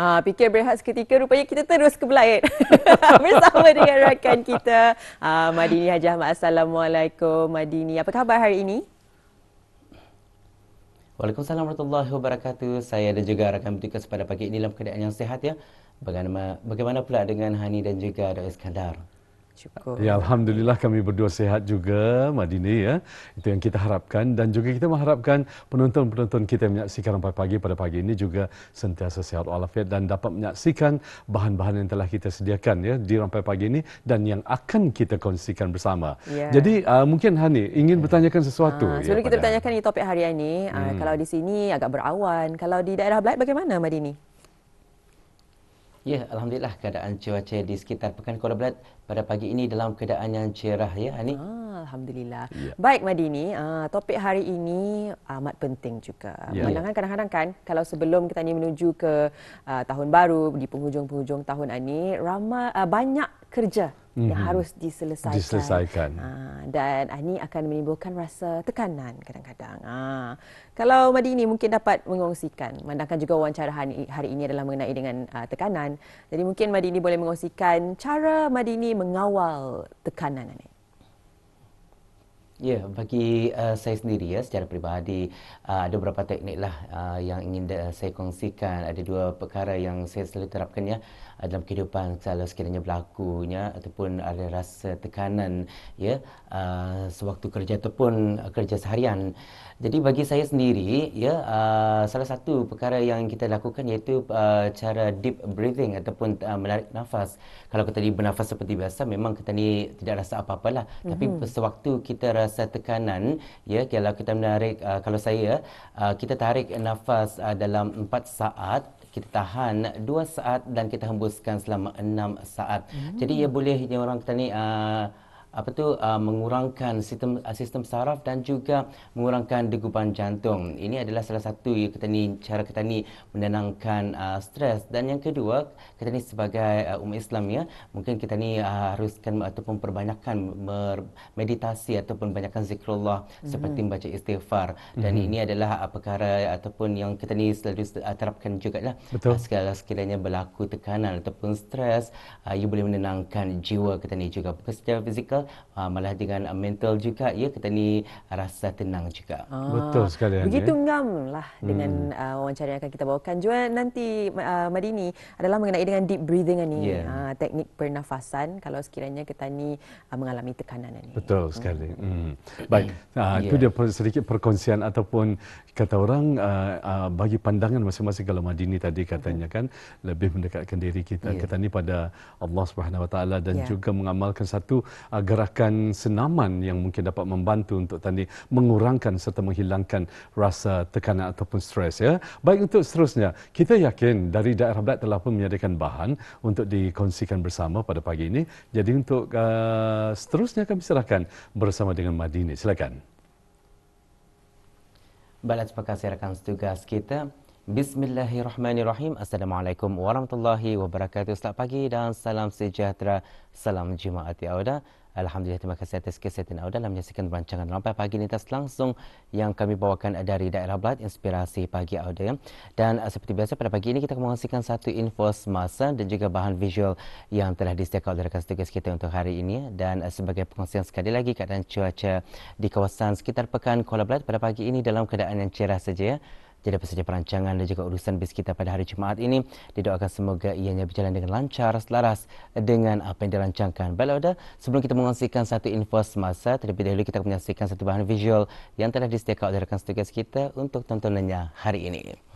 Ha, fikir berehat seketika rupanya kita terus ke Belait bersama dengan rakan kita ha, Madini Haji Ahmad. Assalamualaikum Madini. Apa khabar hari ini? Waalaikumsalam warahmatullahi wabarakatuh. Saya dan juga rakan bertugas pada pagi ini dalam keadaan yang sihat ya. Bagaimana, bagaimana pula dengan Hani dan juga Dr. Iskandar? Syukur. Ya alhamdulillah kami berdua sehat juga Madini ya. Itu yang kita harapkan dan juga kita mengharapkan penonton-penonton kita yang menyaksikan Rampai Pagi pada pagi ini juga sentiasa sehat walafiat dan dapat menyaksikan bahan-bahan yang telah kita sediakan ya di Rampai Pagi ini dan yang akan kita kongsikan bersama. Ya. Jadi uh, mungkin Hani ingin ya. bertanyakan sesuatu uh, Sebelum ya, kita bertanyakan di topik hari ini, uh, hmm. kalau di sini agak berawan, kalau di daerah Belait bagaimana Madini? Ya, Alhamdulillah keadaan cuaca di sekitar Pekan Kuala Belat pada pagi ini dalam keadaan yang cerah ya Hani. Ah, Alhamdulillah. Ya. Baik Madini, uh, topik hari ini amat penting juga. Ya. Pandangan kadang-kadang kan kalau sebelum kita ni menuju ke uh, tahun baru di penghujung-penghujung tahun ini ramai uh, banyak kerja mm-hmm. yang mhm. harus diselesaikan. Diselesaikan. Ha, dan ini akan menimbulkan rasa tekanan kadang-kadang. Ha, kalau Madini mungkin dapat mengongsikan, mandangkan juga wawancara hari ini adalah mengenai dengan uh, tekanan. Jadi mungkin Madini boleh mengongsikan cara Madini mengawal tekanan ini. Ya, bagi uh, saya sendiri ya secara peribadi uh, ada beberapa teknik lah uh, yang ingin uh, saya kongsikan. Ada dua perkara yang saya selalu terapkan ya uh, dalam kehidupan kalau sekiranya berlakunya ataupun ada rasa tekanan ya uh, sewaktu kerja ataupun uh, kerja seharian. Jadi bagi saya sendiri ya uh, salah satu perkara yang kita lakukan iaitu uh, cara deep breathing ataupun uh, menarik nafas. Kalau kita ni bernafas seperti biasa memang kita ni tidak rasa apa-apalah. Mm-hmm. Tapi sewaktu kita rasa tekanan ya kalau kita menarik uh, kalau saya uh, kita tarik nafas uh, dalam 4 saat kita tahan 2 saat dan kita hembuskan selama 6 saat. Mm-hmm. Jadi ya boleh orang kata ni uh, apa tu uh, mengurangkan sistem uh, sistem saraf dan juga mengurangkan degupan jantung. Ini adalah salah satu ya, kita ni cara kita ni menenangkan uh, stres dan yang kedua kita ni sebagai uh, umat Islam ya mungkin kita ni uh, haruskan ataupun perbanyakkan meditasi ataupun banyakkan zikrullah mm-hmm. seperti membaca istighfar dan mm-hmm. ini adalah uh, perkara ataupun yang kita ni selalu uh, terapkan juga lah uh, segala sekiranya berlaku tekanan ataupun stres uh, you boleh menenangkan jiwa kita ni juga bukan secara fizikal uh, malah dengan uh, mental juga ya kita ni rasa tenang juga. Ah, Betul sekali. Begitu ya? ngam lah hmm. dengan uh, wawancara yang akan kita bawakan. Juga nanti uh, Madini adalah mengenai dengan deep breathing ni, yeah. uh, teknik pernafasan kalau sekiranya kita ni uh, mengalami tekanan ini. Betul sekali. Hmm. Hmm. Baik, uh, yeah. itu dia sedikit perkongsian ataupun kata orang uh, uh, bagi pandangan masing-masing kalau Madini tadi katanya hmm. kan lebih mendekatkan diri kita yeah. kita ni pada Allah Subhanahu Wa Taala dan yeah. juga mengamalkan satu uh, gerakan senaman yang mungkin dapat membantu untuk tadi mengurangkan serta menghilangkan rasa tekanan ataupun stres ya. Baik untuk seterusnya, kita yakin dari daerah Black telah pun menyediakan bahan untuk dikongsikan bersama pada pagi ini. Jadi untuk uh, seterusnya kami serahkan bersama dengan Madini. Silakan. Baiklah, terima kasih rakan setugas kita. Bismillahirrahmanirrahim. Assalamualaikum warahmatullahi wabarakatuh. Selamat pagi dan salam sejahtera. Salam Jumaat ya Auda. Alhamdulillah terima kasih atas kesihatan anda dalam menyaksikan rancangan Rampai Pagi Lintas langsung yang kami bawakan dari daerah Belad Inspirasi Pagi Audio. Dan uh, seperti biasa pada pagi ini kita akan menghasilkan satu info semasa dan juga bahan visual yang telah disediakan oleh rakan tugas kita untuk hari ini. Dan uh, sebagai pengongsian sekali lagi keadaan cuaca di kawasan sekitar Pekan Kuala Belad pada pagi ini dalam keadaan yang cerah saja. Jadi apa saja perancangan dan juga urusan bis kita pada hari Jumaat ini didoakan semoga ianya berjalan dengan lancar selaras dengan apa yang dirancangkan. Baiklah sebelum kita mengongsikan satu info semasa, terlebih dahulu kita akan menyaksikan satu bahan visual yang telah disediakan oleh rakan setugas kita untuk tontonannya hari ini.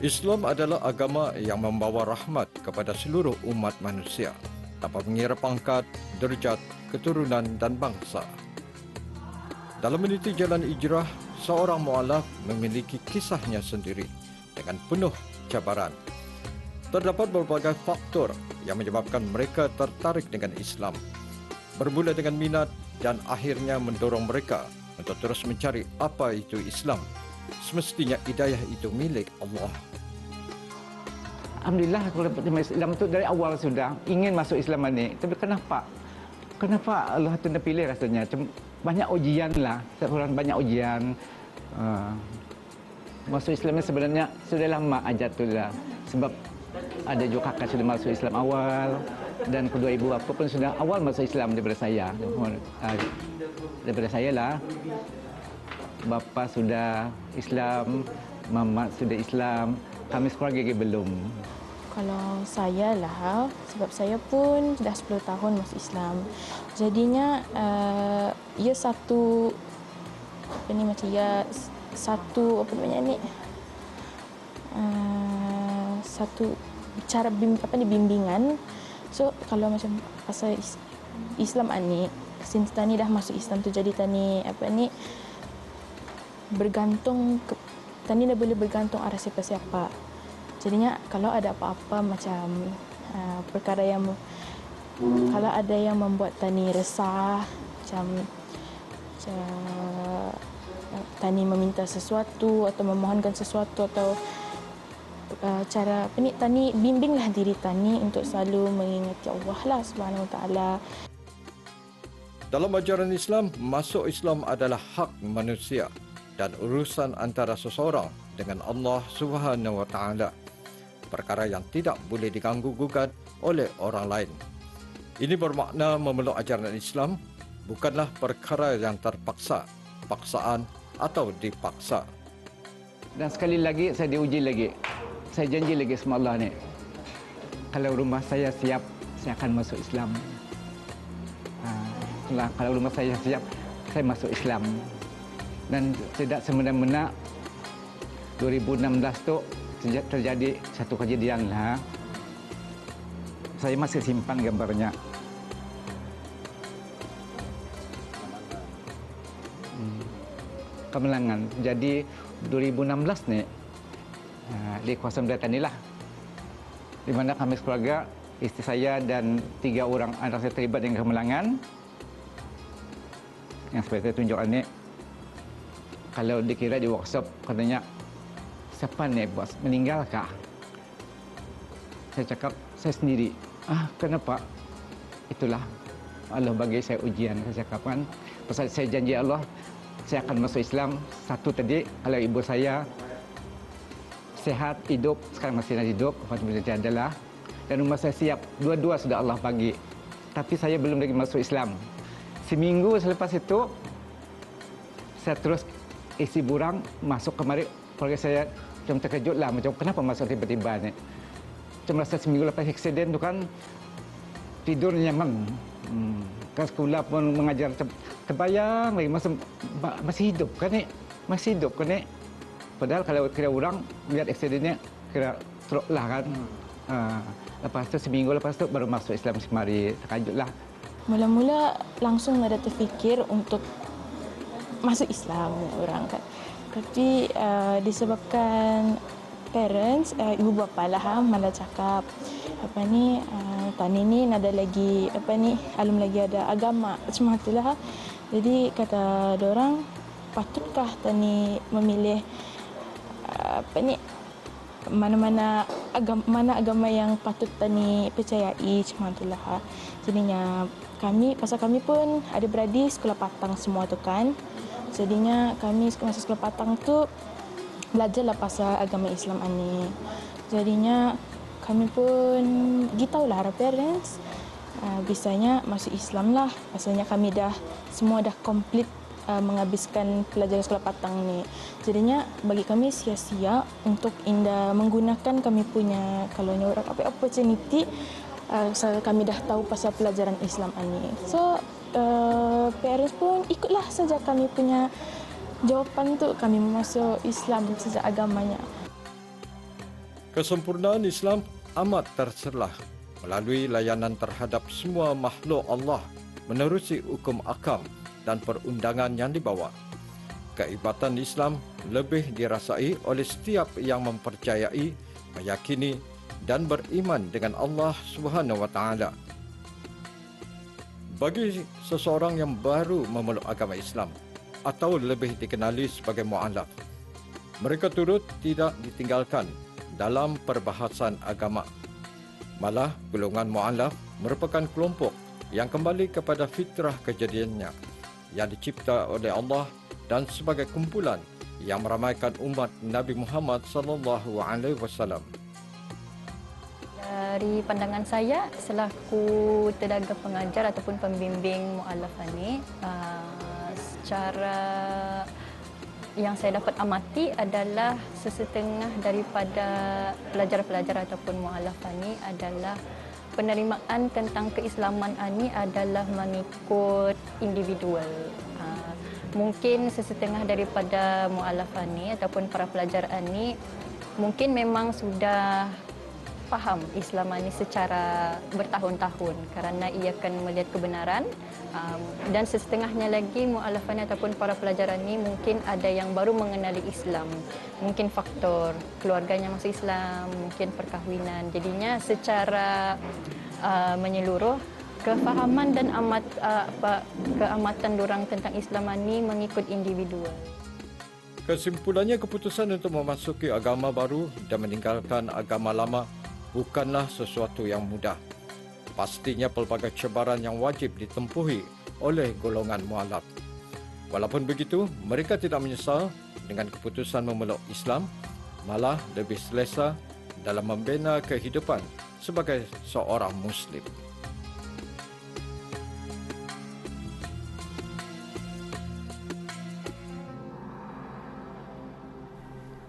Islam adalah agama yang membawa rahmat kepada seluruh umat manusia tanpa mengira pangkat, derajat, keturunan dan bangsa. Dalam meniti jalan ijrah, seorang mu'alaf memiliki kisahnya sendiri dengan penuh cabaran. Terdapat berbagai faktor yang menyebabkan mereka tertarik dengan Islam. Bermula dengan minat dan akhirnya mendorong mereka untuk terus mencari apa itu Islam. Semestinya hidayah itu milik Allah. Alhamdulillah aku dapat terima Islam tu dari awal sudah ingin masuk Islam ni. Tapi kenapa? Kenapa Allah tu nak pilih rasanya? Banyak ujian lah. Seorang banyak ujian. Uh, masuk Islam ni sebenarnya sudah lama aja tu dah. Sebab ada juga kakak sudah masuk Islam awal dan kedua ibu bapa pun sudah awal masuk Islam daripada saya. Uh, daripada saya lah. Bapa sudah Islam, mama sudah Islam, kami sekeluarga lagi belum. Kalau saya lah, sebab saya pun dah 10 tahun masuk Islam. Jadinya, uh, ia satu, apa ni macam ya, satu, apa namanya ni, uh, satu cara bim, apa ni, bimbingan. So, kalau macam pasal Islam ni, since tani dah masuk Islam tu, jadi tani, apa ni, bergantung ke, Tani dah boleh bergantung arah siapa-siapa. Jadinya kalau ada apa-apa macam uh, perkara yang kalau ada yang membuat Tani resah, macam, macam uh, Tani meminta sesuatu atau memohonkan sesuatu atau uh, cara ni Tani bimbinglah diri Tani untuk selalu mengingati Allah lah Subhanahu Taala. Dalam ajaran Islam, masuk Islam adalah hak manusia dan urusan antara seseorang dengan Allah Subhanahu wa taala. Perkara yang tidak boleh diganggu gugat oleh orang lain. Ini bermakna memeluk ajaran Islam bukanlah perkara yang terpaksa, paksaan atau dipaksa. Dan sekali lagi saya diuji lagi. Saya janji lagi sama Allah ni. Kalau rumah saya siap, saya akan masuk Islam. Ha, kalau rumah saya siap, saya masuk Islam dan tidak semena-mena 2016 tu terjadi satu kejadian lah. Saya masih simpan gambarnya. Hmm. Kemelangan. Jadi 2016 ni di kawasan Belatan ni lah. Di mana kami keluarga, isteri saya dan tiga orang anak saya terlibat dengan kemelangan. Yang seperti saya tunjukkan ni kalau dikira di workshop katanya siapa ni bos? Meninggalkah saya cakap saya sendiri. Ah kenapa? Itulah Allah bagi saya ujian saya cakap kan. Pasal saya janji Allah saya akan masuk Islam satu tadi. Kalau ibu saya sehat hidup sekarang masih ada hidup macam adalah dan rumah saya siap. Dua-dua sudah Allah bagi. Tapi saya belum lagi masuk Islam. Seminggu selepas itu saya terus isi burang masuk kemari keluarga saya macam terkejut lah macam kenapa masuk tiba-tiba ni macam rasa seminggu lepas aksiden tu kan tidur nyaman hmm. kan sekolah pun mengajar terbayang lagi masih, masih hidup kan ni masih hidup kan ni padahal kalau kira orang melihat aksidennya kira teruk lah kan hmm. ha. lepas tu seminggu lepas tu baru masuk Islam semari terkejut lah mula-mula langsung ada terfikir untuk masuk Islam orang kan. Tapi uh, disebabkan parents, uh, ibu bapa lah ha, malah cakap apa ni uh, tani ni ada lagi apa ni alum lagi ada agama macam itulah. Jadi kata orang patutkah tani memilih uh, apa ni mana-mana agama mana agama yang patut tani percayai macam itulah. Jadinya kami pasal kami pun ada beradik sekolah patang semua tu kan. Jadinya kami masa sekolah patang tu belajarlah pasal agama Islam ni. Jadinya kami pun tahu lah parents uh, bisanya masuk Islam lah. Pasalnya kami dah semua dah komplit uh, menghabiskan pelajaran sekolah patang ni. Jadinya bagi kami sia-sia untuk indah menggunakan kami punya kalau orang apa opportunity uh, kami dah tahu pasal pelajaran Islam ni. So uh, parents pun ikutlah saja kami punya jawapan tu kami masuk Islam sejak agamanya. Kesempurnaan Islam amat terserlah melalui layanan terhadap semua makhluk Allah menerusi hukum akam dan perundangan yang dibawa. Keibatan Islam lebih dirasai oleh setiap yang mempercayai, meyakini dan beriman dengan Allah Subhanahu wa taala. Bagi seseorang yang baru memeluk agama Islam atau lebih dikenali sebagai mualaf, mereka turut tidak ditinggalkan dalam perbahasan agama. Malah golongan mualaf merupakan kelompok yang kembali kepada fitrah kejadiannya yang dicipta oleh Allah dan sebagai kumpulan yang meramaikan umat Nabi Muhammad sallallahu alaihi wasallam. Dari pandangan saya selaku tenaga pengajar ataupun pembimbing mualafah ni uh, secara yang saya dapat amati adalah sesetengah daripada pelajar-pelajar ataupun mualafah ni adalah penerimaan tentang keislaman ini adalah mengikut individual. Uh, mungkin sesetengah daripada mualafah ni ataupun para pelajar ini mungkin memang sudah faham Islam ini secara bertahun-tahun kerana ia akan melihat kebenaran um, dan setengahnya lagi mualafan ataupun para pelajar ini mungkin ada yang baru mengenali Islam. Mungkin faktor keluarganya masuk Islam mungkin perkahwinan. Jadinya secara uh, menyeluruh kefahaman dan amat uh, apa keamatan orang tentang Islam ini mengikut individual Kesimpulannya keputusan untuk memasuki agama baru dan meninggalkan agama lama bukanlah sesuatu yang mudah. Pastinya pelbagai cabaran yang wajib ditempuhi oleh golongan mualaf. Walaupun begitu, mereka tidak menyesal dengan keputusan memeluk Islam, malah lebih selesa dalam membina kehidupan sebagai seorang Muslim.